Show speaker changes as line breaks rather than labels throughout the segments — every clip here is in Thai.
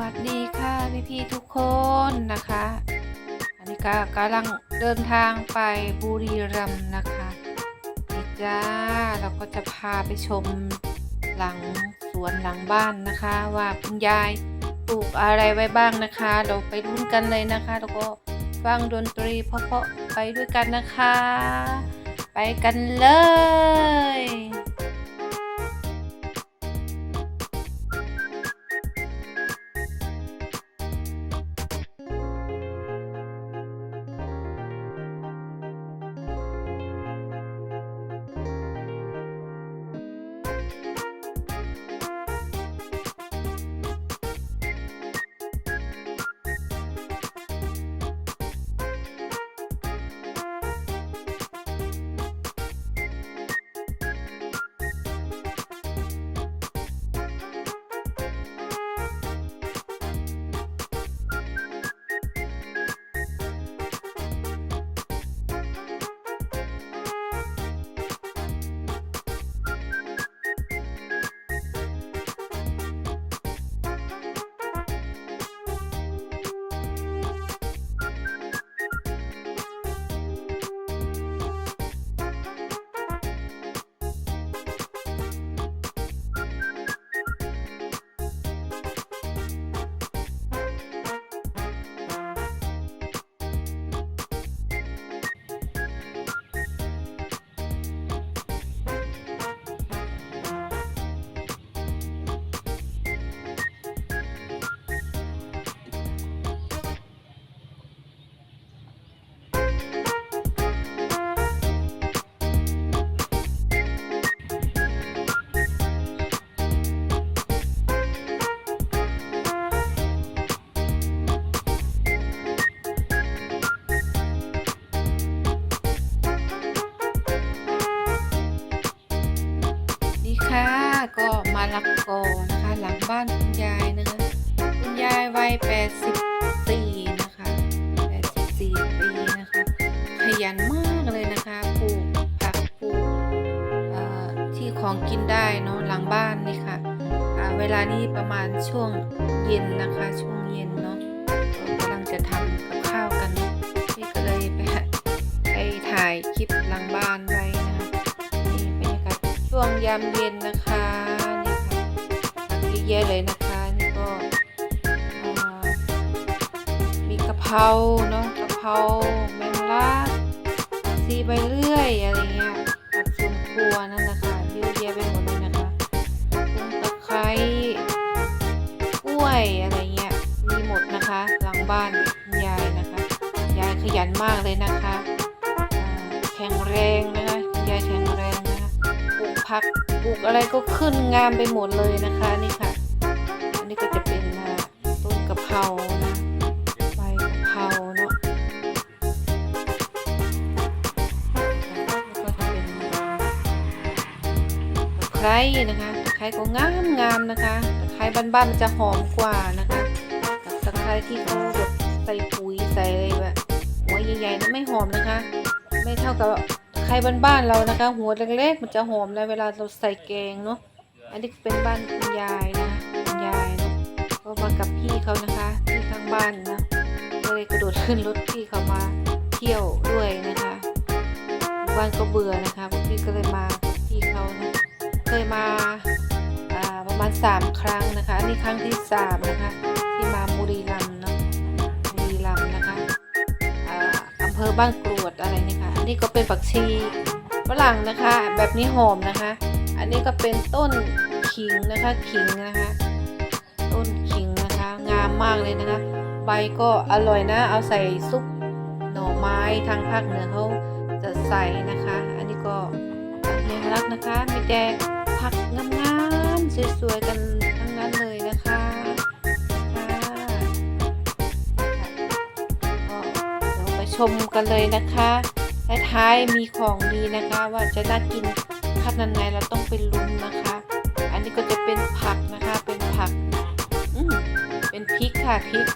วัสดีค่ะพี่พี่ทุกคนนะคะ อันนี้ก็กำลังเดินทางไปบุรีรัมย์นะคะนี่จ้าเราก็จะพาไปชมหลังสวนหลังบ้านนะคะ ว่าคุณยายปลูกอะไรไว้บ้างนะคะ เราไปลุ้นกันเลยนะคะ แล้วก็ฟังดนตรีเพราะๆไปด้วยกันนะคะ ไปกันเลย 84นะคะ 84 ปีนะคะ ขยันมากเลยนะคะ ปลูกผักปลูกที่ของกินได้เนาะหลังบ้านนี่ค่ะ เวลานี้ประมาณช่วงเย็นนะคะ ช่วงเย็นเนาะกำลังจะทำกับข้าวกันนี่ก็เลยไปไปถ่ายคลิปหลังบ้านไว้นะคะนี่บรรยากาศช่วงยามเย็นนะคะนี่ค่ะเยอะเลยนะ เพราเนาะกะเพราแมงลักซีใบเลื่อยอะไรเงี้ยผักสวนครัวนั่นแหละค่ะเยอะแยะไปหมดเลยนะคะกุ้งตะไคร้กล้วยอะไรเงี้ยมีหมดนะคะหลังบ้านยายนะคะยายขยันมากเลยนะคะแข็งแรงนะคะยายแข็งแรงนะคะปลูกผักปลูกอะไรก็ขึ้นงามไปหมดเลยนะคะนี่ค่ะ อันนี้ก็จะเป็นต้นกะเพรานะ คร้นะคะตะไคร้ก็งามงามนะคะตะไคร้บ้านๆมันจะหอมกว่านะคะกับตะไคร้ที่เขาแบบใส่ปุ๋ยใส่อะไรแบบหัวใหญ่ๆนั้นไม่หอมนะคะ ไม่เท่ากับตะไคร้บ้านๆเรานะคะ หัวเล็กๆมันจะหอมนะเวลาเราใส่แกงเนาะอันนี้เป็นบ้านคุณยายนะคุณยายเนาะก็มากับพี่เขานะคะที่ข้างบ้านนะก็เลยกระโดดขึ้นรถพี่เขามาเที่ยวด้วยนะคะบ้านก็เบื่อนะคะพี่ก็เลยมาพี่เขานะ เคยมาประมาณสามครั้งนะคะอันนี้ครั้งที่สามนะคะ ที่มาบุรีรัมย์เนาะบุรีรัมย์นะคะอ่าอำเภอบ้านกรวดอะไรนี่ค่ะอันนี้ก็เป็นผักชีฝรั่งนะคะ แบบนี้หอมนะคะ อันนี้ก็เป็นต้นขิงนะคะขิงนะคะ ต้นขิงนะคะ งามมากเลยนะคะ ใบก็อร่อยนะ เอาใส่ซุปหน่อไม้ทางภาคเหนือเขาจะใส่นะคะ อันนี้ก็ เลี้ยงรักนะคะ มีแต่ผักงามๆสวยๆกันทั้งนั้นเลยนะคะเดี๋ยวไปชมกันเลยนะคะและท้ายมีของดีนะคะว่าจะน่ากินขนาดไหนเราต้องไปลุ้นนะคะ อันนี้ก็จะเป็นผักนะคะเป็นผักอืมเป็นพริกค่ะพริก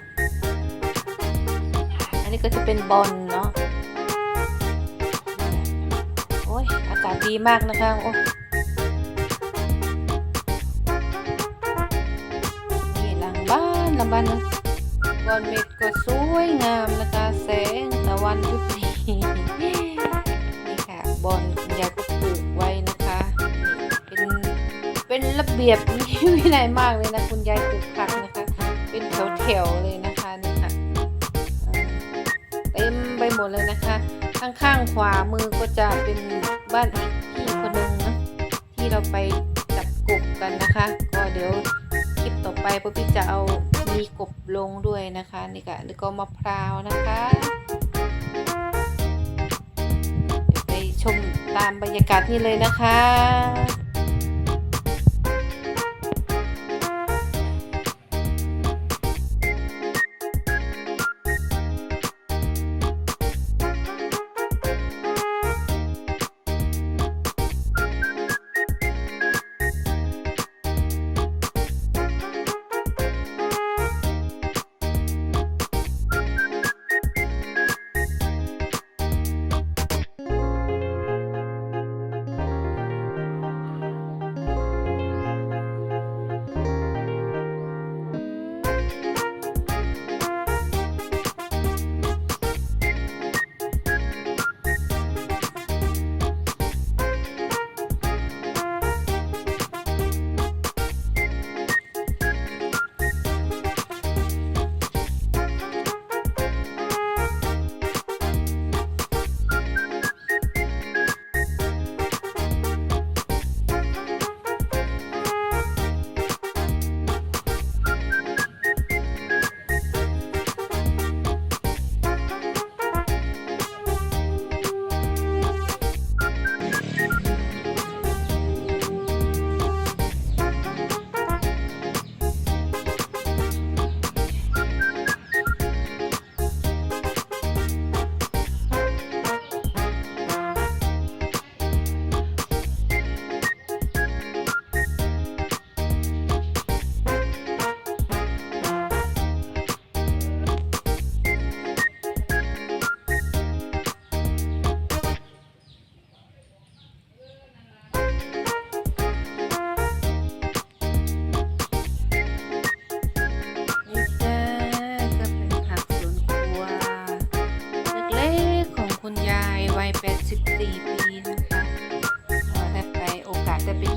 อันนี้ก็จะเป็นบอล อ้ยอาดีมากนะคะโอ้นี่หลังบ้านหลำบานนะก้อนเม็ดก็สวยงามนะคะแสงตะวันริบหรี่นี่ค่ะบอลคุณยายก็ปลูกไว้นะคะ เป็นเป็นระเบียบวินัยมากเลยนะคุณยายปลูกผักนะคะ เป็นแถวๆเลยนะคะนี่ค่ะเอ่อเต็มไปหมดเลยนะคะ ข้างๆขวามือก็จะเป็น บ้านอีกพี่คนหนึงนะที่เราไปจับกบกันนะคะ ก็เดี๋ยวคลิปต่อไปพ่อพี่จะเอามีกบลงด้วยนะคะนี่ก็แล้วก็มะพร้าวนะคะไปชมตามบรรยากาศนี่เลยนะคะ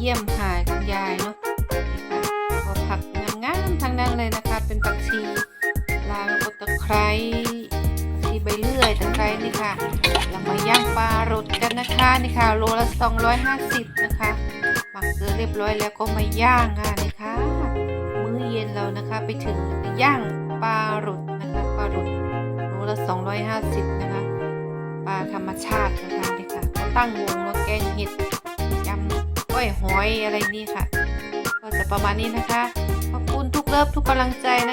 ยี่ยมค่ะคุณยายเนาะนี่ค่ะก็ผักงามๆทั้งนั้นเลยนะคะ เป็นผักชีลาวก็ตะไคร้ผักชีใบเลื่อยตะไคร้นี่ค่ะเรามาย่างปลารดกันนะคะนี่ค่ะโลละ 250 นะคะหมักเกลือเรียบร้อยแล้วก็มาย่างค่ะนี่ค่ะมื้อเย็นเรานะคะไปถึงย่างปลารดนะคะปลารดโลละ 250 นะคะปลาธรรมชาตินะคะนี่ค่ะตั้งวงแล้วแกงเห็ดำก้วยหอยอะไรนี่ค่ะ ก็จะประมาณนี้นะคะ ขอบคุณทุกเลิฟทุกกำลังใจนะ